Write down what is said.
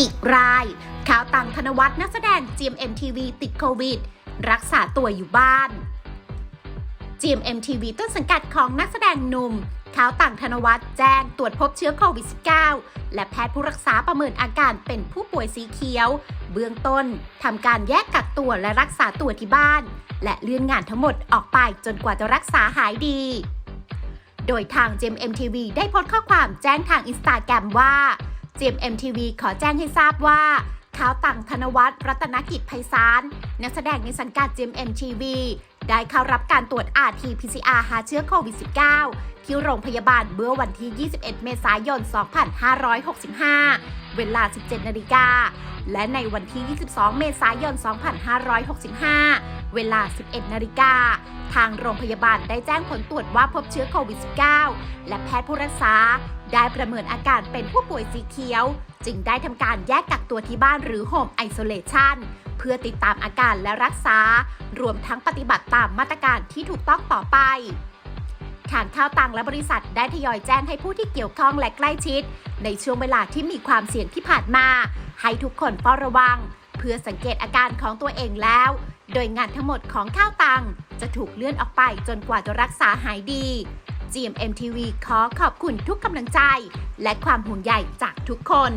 อีกรายข่าวตังธนวัฒน์นักแสดง GMMTV ติดโควิด รักษาตัวอยู่บ้าน GMMTV ต้นสังกัดของนักแสดงหนุ่มข่าวต่างธนวัฒน์แจ้งตรวจพบเชื้อโควิด -19 และแพทย์ผู้รักษาประเมินอาการเป็นผู้ป่วยสีเขียว เบื้องต้นทำการแยกกักตัวและรักษาตัวที่บ้าน และเลื่อนงานทั้งหมดออกไปจนกว่าจะรักษาหายดีโดยทาง GMMTV ได้โพสต์ข้อความแจ้งทางอินสตาแกรมว่า GMMTV ขอแจ้งให้ทราบว่าข่าวต่างธนวัฒน์รัตนกิจไพศาลนักแสดงในสังกัด GMMTV ได้เข้ารับการตรวจ RT-PCR หาเชื้อโควิด -19 ที่โรงพยาบาลเมื่อวันที่ 21 เมษายน 2565 เวลา 17 นาฬิกา และในวันที่ 22 เมษายน 2565 เวลา 11 นาฬิกา ทางโรงพยาบาลได้แจ้งผลตรวจว่าพบเชื้อโควิด -19 และแพทย์ผู้รักษา ได้ประเมินอาการเป็นผู้ป่วยสีเขียว จึงได้ทำการแยกกักตัวที่บ้านหรือ Home Isolation เพื่อติดตามอาการและรักษา รวมทั้งปฏิบัติตามมาตรการที่ถูกต้องต่อไปทางข้าวตังและบริษัทได้ทยอยแจ้งให้ผู้ที่เกี่ยวข้องและใกล้ชิด ในช่วงเวลาที่มีความเสี่ยงที่ผ่านมา ให้ทุกคนเฝ้าระวัง เพื่อสังเกตอาการของตัวเองแล้ว โดยงานทั้งหมดของข้าวตัง จะถูกเลื่อนออกไปจนกว่าจะรักษาหายดี GMMTV ขอขอบคุณทุกกำลังใจ และความห่วงใยจากทุกคน